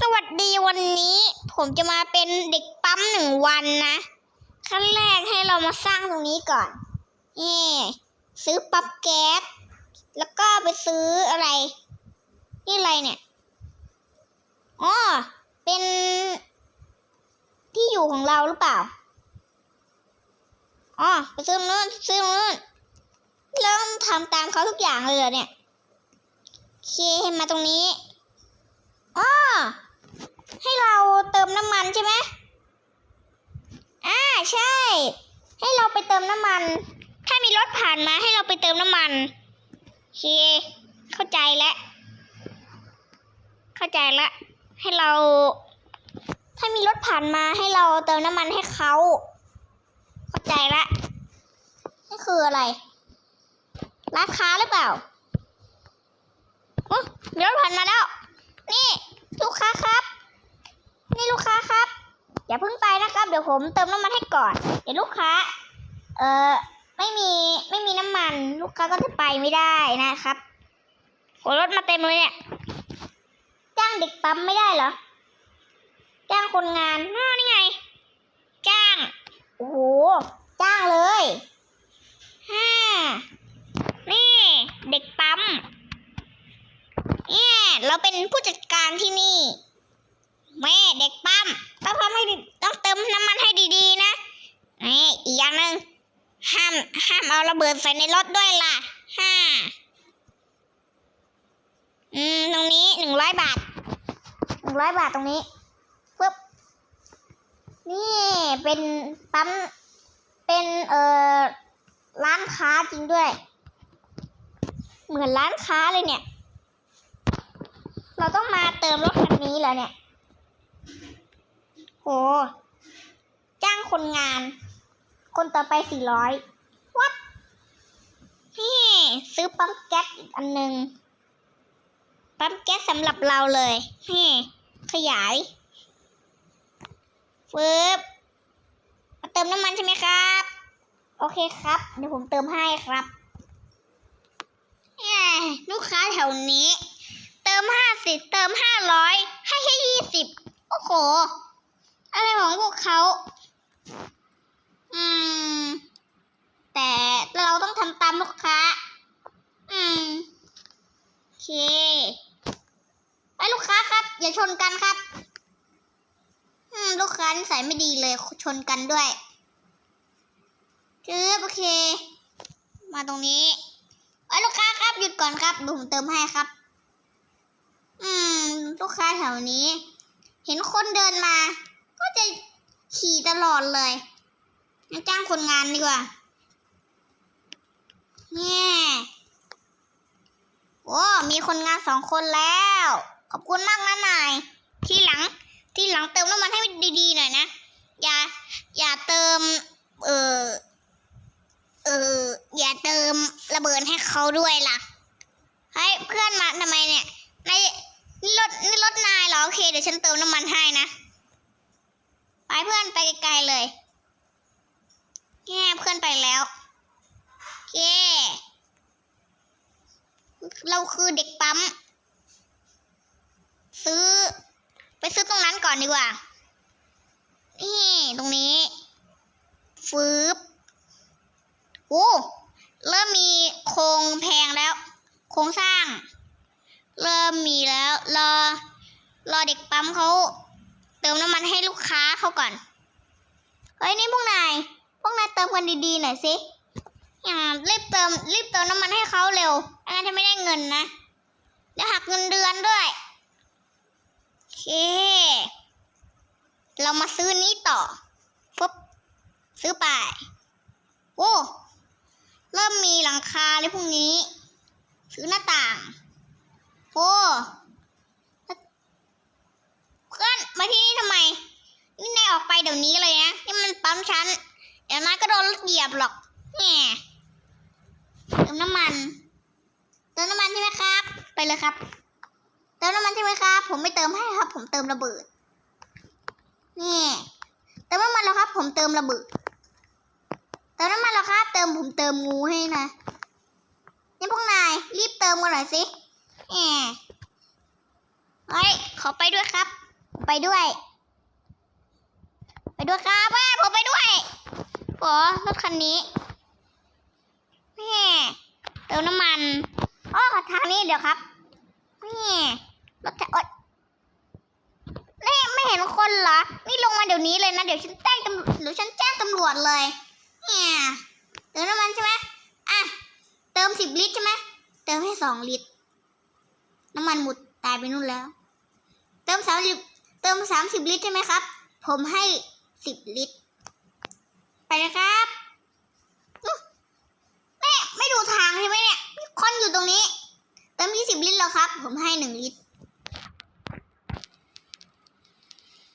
สวัสดีวันนี้ ผมจะมาเป็นเด็กปั๊มหนึ่งวันนะ ขั้นแรกให้เรามาสร้างตรงนี้ก่อนนี่ซื้อปั๊มแก๊สแล้วก็ไปซื้ออะไร นี่อะไรเนี่ยอ๋อเป็น ที่อยู่ของเราหรือเปล่าอ๋อไปซื้อตรงนู้นซื้อตรงนู้นเราต้องทำตามเขาทุกอย่างเลยเหรอเนี่ยโอเคมาตรงนี้ อ๋อ ให้เราเติมน้ำมันใช่ไหมอ่า ใช่ให้เราไปเติมน้ำมัน ถ้ามีรถผ่านมาให้เราไปเติมน้ำมันเค เข้าใจแล้วเข้าใจละ ให้เรา ถ้ามีรถผ่านมาให้เราเติมน้ำมันให้เขา เข้าใจละนี่คืออะไร ร้านค้าหรือเปล่าโอ้มีรถผ่านมาแล้ว นี่ ลูกค้าครับ นี่ลูกค้าครับ อย่าเพิ่งไป เดี๋ยวผมเติมน้ำมันให้ก่อน เดี๋ยวลูกค้า เอ่อ ไม่มี ไม่มีน้ำมัน ลูกค้าก็จะไปไม่ได้นะครับโอรถมาเต็มเลยเนี่ย จ้างเด็กปั๊มไม่ได้เหรอ จ้างคนงานอ้านี่ไง จ้าง โอ้โห จ้างเลยห้านี่ เด็กปั๊ม เนี่ย เราเป็นผู้จัดการที่นี่ แม่เด็กปั๊มต้องทำให้ต้องเติมน้ำมันให้ดีๆนะนี่อีกอย่างหนึ่งห้ามห้ามเอาระเบิดใส่ในรถด้วยล่ะห้าอืมตรงนี้หนึ่งร้อยบาทหนึ่งร้อยบาทตรงนี้ปึ๊บนี่เป็นปั๊มเป็นเอ่อร้านค้าจริงด้วย เหมือนร้านค้าเลยเนี่ย เราต้องมาเติมรถคันนี้แล้วเนี่ย โห จ้างคนงาน คนต่อไปสี่ร้อยวัดนี่ซื้อปั๊มแก๊สอีกอันหนึ่งปั๊มแก๊สสำหรับเราเลยนี่ขยายฟืบมาเติมน้ำมันใช่ไหมครับ โอเคครับ เดี๋ยวผมเติมให้ครับแหมลูกค้าแถวนี้ เติมห้าสิบเติมห้าร้อยให้แค่ยี่สิบโอ้โห อะไรของพวกเขาอืม แต่เราต้องทำตามลูกค้า อืมโอเคไอ้ลูกค้าครับ อย่าชนกันครับ อืม ลูกค้านิสัยไม่ดีเลยชนกันด้วยจืบโอเค มาตรงนี้ไอ้ลูกค้าครับหยุดก่อนครับดี๋ยวผมเติมให้ครับ อืม ลูกค้าแถวนี้ เห็นคนเดินมา จะขี่ตลอดเลยงั้นจ้างคนงานดีกว่าเนี่ยโอ้มีคนงานสองคนแล้ว ขอบคุณมากนะนาย ที่หลัง ที่หลังเติมน้ำมันให้ดีๆหน่อยนะ อย่า อย่าเติม เออเอออย่าเติมระเบิดให้เขาด้วยล่ะ เฮ้ย เพื่อนมาทำไมเนี่ยนายนี่รถนี่รถนายเหรอ โอเค เดี๋ยวฉันเติมน้ำมันให้นะ เพื่อนไปไกลๆเลยแง่เพื่อนไปแล้วโอเคเราคือเด็กปั๊ม ซื้อ ไปซื้อตรงนั้นก่อนดีกว่า นี่ตรงนี้ ฟืบโอ้เริ่มมีโครงแพงแล้ว โครงสร้าง เริ่มมีแล้ว รอ รอเด็กปั๊มเขา ติมน้ำมันให้ลูกค้าเขาก่อน เฮ้ยนี่พวกนาย พวกนายเติมกันดีๆหน่อยสิ อย่ารีบเติมรีบเติมน้ำมันให้เขาเร็วไม่งั้นจะไม่ได้เงินนะเดี๋ยวหักเงินเดือนด้วยโอเค เรามาซื้อนี้ต่อฟึบซื้อไป โอ้ เริ่มมีหลังคาเลยพวกนี้ ซื้อหน้าต่าง โอ้ เพื่อนมาที่นี่ทำไม นี่นายออกไปเดี๋ยวนี้เลยนะ นี่มันปั๊มฉันเดี๋ยวนายก็โดนรถเหยียบหรอกแหมเติมน้ำมัน เติมน้ำมันใช่ไหมครับ ไปเลยครับ เติมน้ำมันใช่ไหมครับ ผมไม่เติมให้ครับ ผมเติมระเบิด นี่เติมน้ำมันแล้วครับ ผมเติมระเบิด เติมน้ำมันแล้วครับ เติมผมเติมงูให้นะนี่พวกนายรีบเติมกันหน่อยสิแหมเฮ้ยขอไปด้วยครับ ไปด้วย ไปด้วยครับแม่ผมไปด้วยขอรถคันนี้แม่เติมน้ำมันอ๋อทางนี้เดี๋ยวครับแม่รถจะอดนี่ไม่เห็นคนเหรอ นี่ลงมาเดี๋ยวนี้เลยนะ เดี๋ยวฉันแจ้งตำรวจเดี๋ยวฉันแจ้งตำรวจเลยเนี่ยเติมน้ำมันใช่ไหมอะ เติมสิบลิตรใช่ไหมเติมให้สองลิตร น้ำมันหมดตายไปนู่นแล้ว เติมสามสิบเติมสามสิบลิตรใช่ไหมครับ ผมให้ สิบลิตร ไปเลยครับแม่ไม่ดูทางใช่ไหมเนี่ยมีคนอยู่ตรงนี้ เติมยี่สิบลิตรแล้วครับ ผมให้หนึ่งลิตร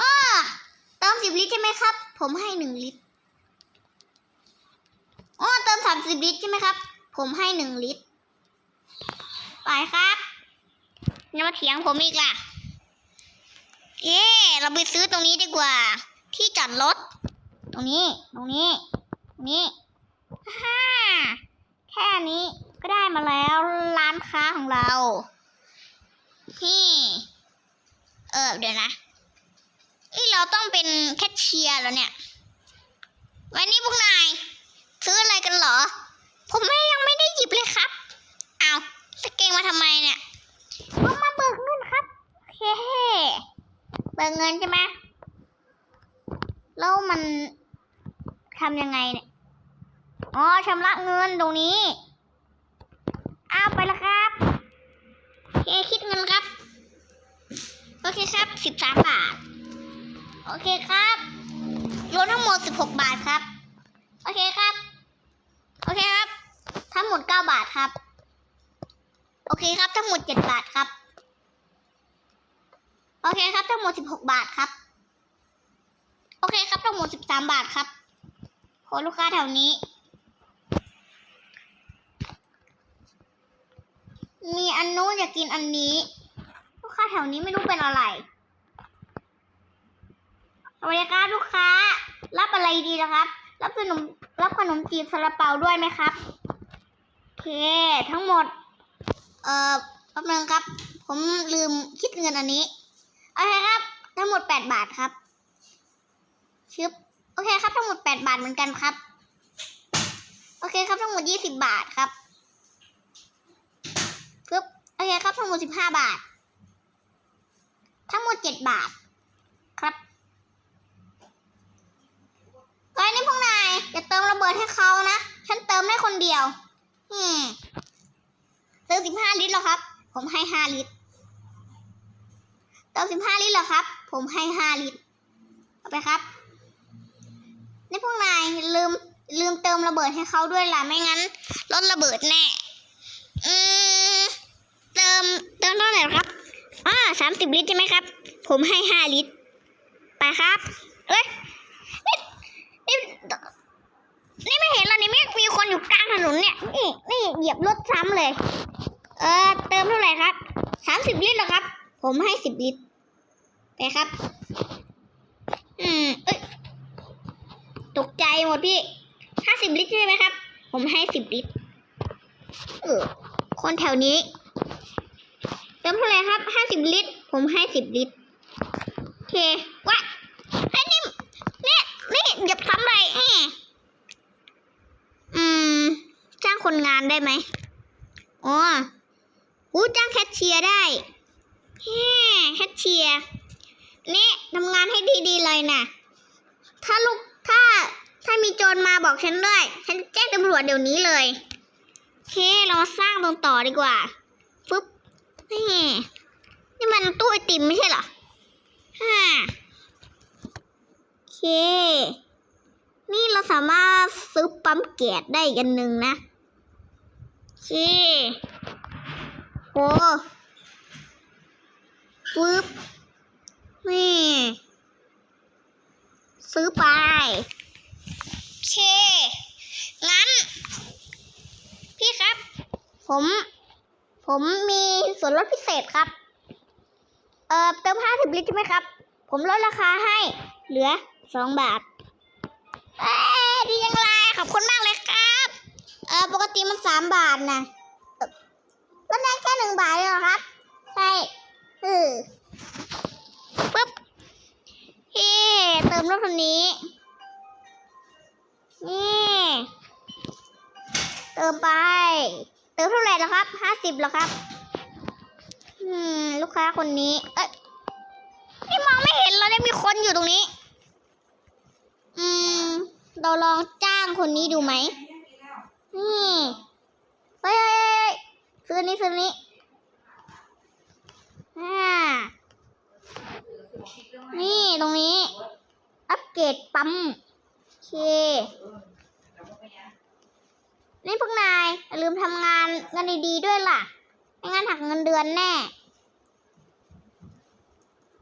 อ้าเติมสิบลิตรใช่ไหมครับ ผมให้หนึ่งลิตรอ๋อเติมสามสิบลิตรใช่ไหมครับ ผมให้หนึ่งลิตร ไปครับอย่ามาเถียงผมอีกล่ะเย่เราไปซื้อตรงนี้ดีกว่า ที่จอดรถ ตรงนี้ ตรงนี้ ตรงนี้ฮ่าแค่นี้ก็ได้มาแล้วร้านค้าของเรา ที่ เออเดี๋ยวนะนี่เราต้องเป็นแคชเชียร์แล้วเนี่ย วันนี้พวกนาย ซื้ออะไรกันเหรอ ผมไม่ยังไม่ได้หยิบเลยครับเอาสเกงมาทำไมเนี่ยผมมาเบิกเงินครับ โอเค เบิกเงินใช่ไหม แล้วมันทำยังไงเนี่ย อ๋อชำระเงินตรงนี้ อ้าวไปแล้วครับเคคิดเงินครับ โอเคครับสิบสามบาท โอเคครับรวมทั้งหมดสิบหกบาทครับ โอเคครับ โอเคครับ ทั้งหมดเก้าบาทครับ โอเคครับ ทั้งหมดเจ็ดบาทครับ โอเคครับ ทั้งหมดสิบหกบาทครับ เคครับทั้งหมดสิบสามบาทครับขอลูกค้าแถวนี้ มีอันนู้นอยากกินอันนี้ ลูกค้าแถวนี้ไม่รู้เป็นอะไรสวัสดีครับลูกค้า รับอะไรดีนะครับ รับขนมรับขนมจีบซาลาเปาด้วยไหมครับโอเค ทั้งหมด เอ่อแป๊บนึงครับ ผมลืมคิดเงินอันนี้โอเคครับ ทั้งหมดแปดบาทครับ ชึบโอเคครับทั้งหมดแปดบาทเหมือนกันครับ โอเคครับทั้งหมดยี่สิบบาทครับปึ๊บโอเคครับทั้งหมดสิบห้าบาท ทั้งหมดเจ็ดบาท ครับไอ้นี่พวกนายอย่าเติมระเบิดให้เขานะ ฉันเติมได้คนเดียวอืมเติมสิบห้าลิตรแล้วครับ ผมให้ห้าลิตร เติมสิบห้าลิตรแล้วครับ ผมให้ห้าลิตรเอาไปครับ นี่พวกนายลืมลืมเติมระเบิดให้เขาด้วยล่ะไม่งั้นรถระเบิดแน่อืมเติมเติมเท่าไหร่ครับอ่าสามสิบลิตรใช่ไหมครับ ผมให้ห้าลิตร ไปครับ เอ้ยนี่นี่นี่ไม่เห็นเหรอนี่ไม่มีคนอยู่กลางถนนเนี่ยนี่นี่เหยียบรถซ้ำเลย เออเติมเท่าไหร่ครับสามสิบลิตรเหรอครับ ผมให้สิบลิตรไปครับ อืม เอ้ย ตกใจหมดพี่ห้าสิบลิตรใช่ไหมครับ ผมให้สิบลิตร เออ คนแถวนี้ เติมเท่าไหร่ครับห้าสิบลิตร ผมให้สิบลิตรโอเคว่าไอ้นี่นี่นี่หยับซ้ำเลยแอะอืม จ้างคนงานได้ไหมอ๋ออู้จ้างแคชเชียร์ได้แฮ่แคชเชียร์นี่ทำงานให้ดีๆเลยนะถ้าลูก ถ้าถ้ามีโจรมาบอกฉันด้วย ฉันแจ้งตำรวจเดี๋ยวนี้เลยโอเคเรามาสร้างตรงต่อดีกว่าปึ๊บนี่นี่มันตู้ไอติมไม่ใช่เหรอฮ่าโอเค นี่เราสามารถซื้อปั๊มแก๊สได้กันหนึ่งนะโอเคโอ้ปึ๊บนี่ ซื้อไปเค งั้น พี่ครับ ผม ผมมีส่วนลดพิเศษครับ เอ่อ เติมห้าสิบลิตรใช่ไหมครับ ผมลดราคาให้ เหลือสองบาท เอ้ยดียังไงขอบคุณมากเลยครับ เออปกติมันสามบาทนะลดได้แค่หนึ่งบาทเลยเหรอครับ ใช่ เออปึ๊บ เฮ้เติมรถคันนี้ นี่ เติมไป เติมเท่าไหร่แล้วครับ ห้าสิบแล้วครับ อืม ลูกค้าคนนี้ เอ้ยนี่มองไม่เห็นแล้วเนี่ยมีคนอยู่ตรงนี้ อืม เราลองจ้างคนนี้ดูไหมนี่ เฮ้ยเฮ้ยเฮ้ยซื้อนี้ซื้อนี้อ่า นี่ตรงนี้ อั ปั๊มเค นี่พวกนายอย่าลืมทำงานกันดีๆด้วยล่ะ ไม่งั้นหักเงินเดือนแน่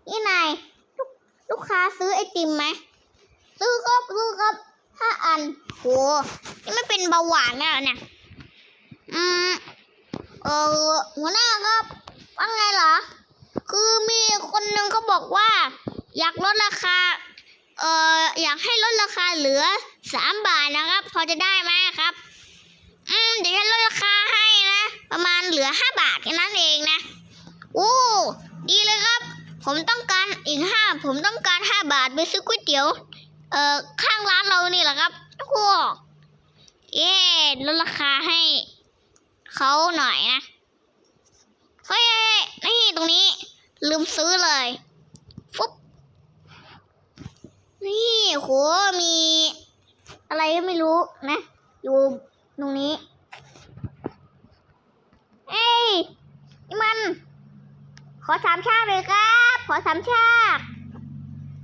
นี่นายลูกลูกค้าซื้อไอติมไหม ซื้อครับซื้อครับห้าอันโหนี่ไม่เป็นเบาหวานแล้วเนี่ยอืมเออหัวหน้าครับว่าไงเหรอ คือมีคนหนึ่งเขาบอกว่า อยากลดราคา เอ่ออยากให้ลดราคาเหลือสามบาทนะครับ พอจะได้ไหมครับ อืมเดี๋ยวฉันลดราคาให้นะ ประมาณเหลือห้าบาทแค่นั้นเองนะโอ้ดีเลยครับ ผมต้องการอีกห้าผมต้องการห้าบาทไปซื้อก๋วยเตี๋ยวเอ่อข้างร้านเรานี่แหละครับโอ้โหเย่ลดราคาให้เขาหน่อยนะเฮ้ยนี่ตรงนี้ลืมซื้อเลย ฟุ๊บ นี่โหมี อะไรก็ไม่รู้นะ อยู่ตรงนี้ เอ้ยนี่มัน ขอสามชากเลยครับ ขอสามชาก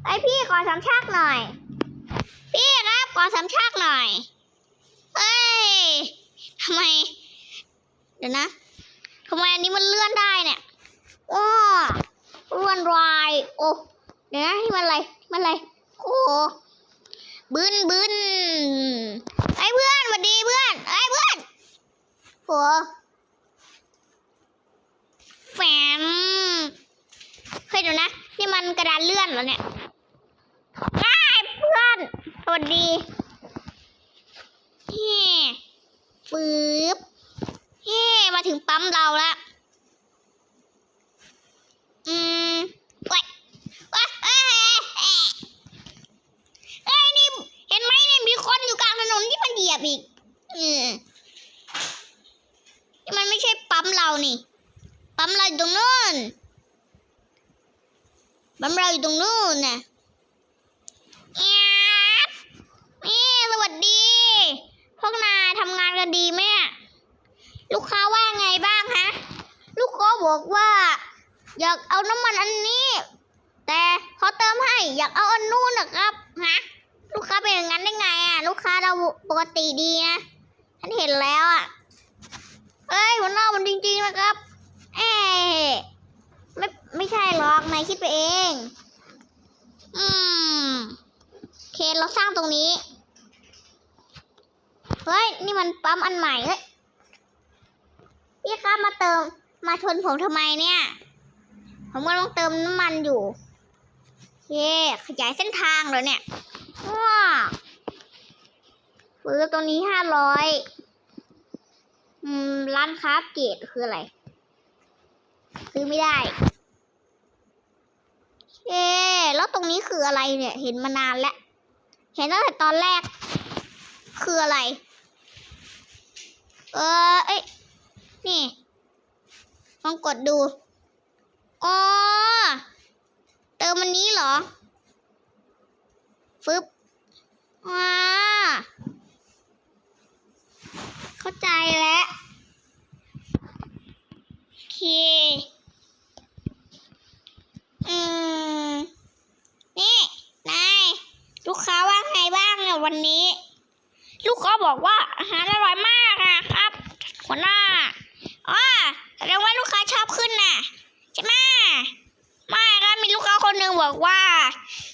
ไอพี่ขอสามชากหน่อย พี่ครับขอสามชากหน่อยเอ้ยทำไม เดี๋ยวนะทำไมอันนี้มันเลื่อนได้เนี่ยว้าเลื่อนรายโอ้เดี๋ยวนะที่มันอะไร มันอะไร โอ้บึนบึนไอ้เพื่อนสวัสดีเพื่อนไอ้เพื่อนโหแฝมเฮ้ยเดี๋ยวนะ นี่มันกระดานเลื่อนเหรอเนี่ยไอ้เพื่อนสวัสดีเฮ้ฟืบเฮ้มาถึงปั๊มเราแล้ว อืมว้ายว้ายเอ้ยเอ้ยเอ้ยนี่ เห็นไหมเนี่ยมีคนอยู่กลางถนนที่มันเหยียบอีกอืมนี่มันไม่ใช่ปั๊มเรานี่ ปั๊มเราอยู่ตรงนู้น ปั๊มเราอยู่ตรงนู้นน่ะแอบนี่สวัสดี พวกนายทำงานกันดีไหมอะ ลูกค้าว่าไงบ้างฮะ ลูกค้าบอกว่า อยากเอาน้ำมันอันนี้ แต่พอเติมให้อยากเอาอันนู้นนะครับฮะลูกค้าเป็นอย่างนั้นได้ไงอะ ลูกค้าเราปกติดีนะฉันเห็นแล้วอะเอ้ยหัวหน้ามันจริงๆนะครับ เอ้ไม่ไม่ใช่หรอกนายคิดไปเอง อืมเคเราสร้างตรงนี้ เฮ้ย นี่มันปั๊มอันใหม่เฮ้ย พี่ครับมาเติมมาชนผมทำไมเนี่ย ผมกำลังเติมน้ำมันอยู่ เย่ขยายเส้นทางเลยเนี่ยว้าซื้อตรงนี้ห้าร้อยอืมร้านค้าเกตคืออะไร ซื้อไม่ได้เย่แล้วตรงนี้คืออะไรเนี่ย เห็นมานานแล้ว เห็นตั้งแต่ตอนแรก คืออะไร เออเอ้ย นี่ลองกดดู อ๋อ เติมมันนี้เหรอ ฟึบว้าเข้าใจแล้วโอเค อืม นี่ นาย ลูกค้าว่าไงบ้างเนี่ยวันนี้ ลูกค้าบอกว่าอาหารอร่อยมากอะครับ หัวหน้า อ๋อแสดงว่าลูกค้าชอบขึ้นน่ะใช่ไหมไม่ครับมีลูกค้าคนหนึ่งบอกว่า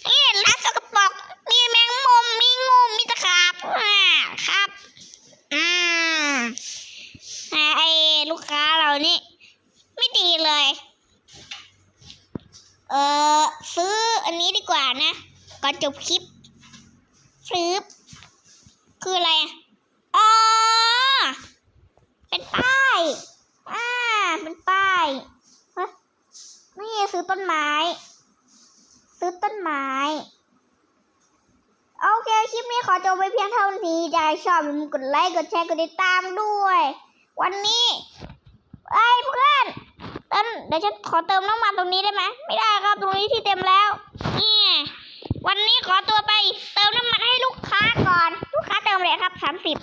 นี่ร้านสกปรกมีแมงมุมมีงูมีตะขาบอ่าครับอืมอ่าไอ้ลูกค้าเรานี่ ไม่ดีเลย เออซื้ออันนี้ดีกว่านะ ก่อนจบคลิปซื้อคืออะไรอะอ๋อ เป็นป้าย อ่า เป็นป้ายฮะ นี่ซื้อต้นไม้ ซื้อต้นไม้ โอเค คลิปนี้ขอจบไปเพียงเท่านี้ถ้า ชอบอย่าลืมกดไลค์กดแชร์กดติดตามด้วย วันนี้ไอ้เพื่อนเติมเดี๋ยวฉันขอเติมน้ำมันตรงนี้ได้ไหมไม่ได้ครับตรงนี้ที่เต็มแล้วนี่วันนี้ขอตัวไป เติมน้ำมันให้ลูกค้าก่อน ลูกค้าเติมเลยครับสามสิบ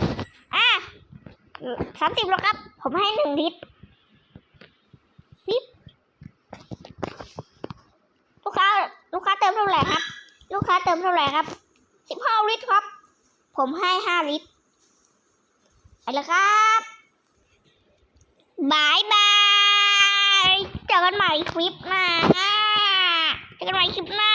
อะสามสิบแล้วครับ ผมให้หนึ่งลิตรสิบลูกค้าลูกค้าเติมเท่าไหร่ครับ ลูกค้าเติมเท่าไหร่ครับสิบห้าลิตรครับ ผมให้ห้าลิตรไปแล้วครับบายบายเจอกันใหม่คลิปหน้าเจอกันใหม่คลิปหน้า